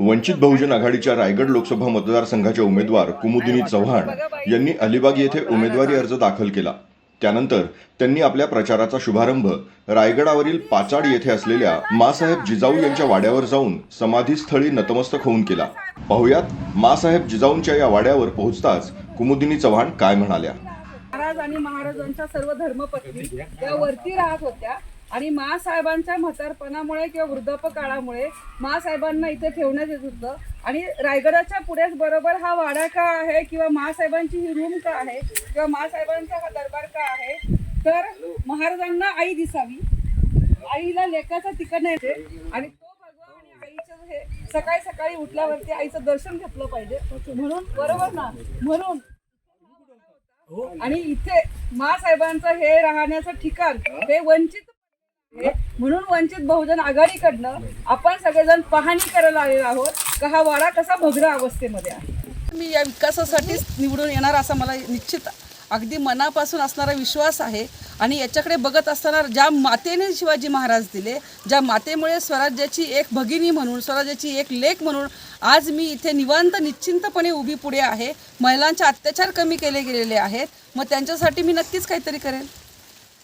वंचित बहुजन आघाडीच्या रायगड लोकसभा मतदारसंघाच्या उमेदवार कुमुदिनी चव्हाण यांनी अलिबाग येथे उमेदवारी अर्ज दाखल केला. त्यानंतर त्यांनी आपल्या प्रचाराचा शुभारंभ रायगडावरील पाचाड येथे असलेल्या मासाहेब जिजाऊ यांच्या वाड्यावर जाऊन समाधीस्थळी नतमस्तक होऊन केला. पाहुयात मासाहेब जिजाऊंच्या या वाड्यावर पोहोचताच कुमुदिनी चव्हाण काय म्हणाल्या? महाराज आणि महाराजांच्या सर्व धर्मपत्नी त्या वरती राहत होत्या. आणि महासाहेबांच्या म्हातारपणामुळे किंवा वृद्धाप काळामुळे महासाहेबांना इथे ठेवण्यात येत होतं. आणि रायगडाच्या पुढेच बरोबर हा वाडा का आहे किंवा महासाहेबांची ही रूम का आहे किंवा महासाहेबांचा हा दरबार का आहे? तर महाराजांना आई दिसावी. आईला लेखाचा तिकडनं येते. आणि तो भगवा आणि आईचं हे सकाळी सकाळी उठल्यावरती आईचं दर्शन घेतलं पाहिजे. म्हणून बरोबर ना? म्हणून आणि इथे मासाहेबांचं हे राहण्याचं ठिकाण हे वंचित. म्हणून वंचित बहुजन आघाडीकडनं आपण सगळेजण पाहणी करायला आलेलो आहोत का हा वाडा कसा भग्र अवस्थेमध्ये आहे? मी या विकासासाठीच निवडून येणार असा मला निश्चित अगदी मनापासून असणारा विश्वास आहे. आणि याच्याकडे बघत असताना ज्या मातेने शिवाजी महाराज दिले ज्या मातेमुळे स्वराज्याची एक भगिनी म्हणून स्वराज्याची एक लेख म्हणून आज मी इथे निवांत निश्चिंतपणे उभी पुढे आहे. महिलांचे अत्याचार कमी केले गेलेले आहेत. मग त्यांच्यासाठी मी नक्कीच काहीतरी करेन.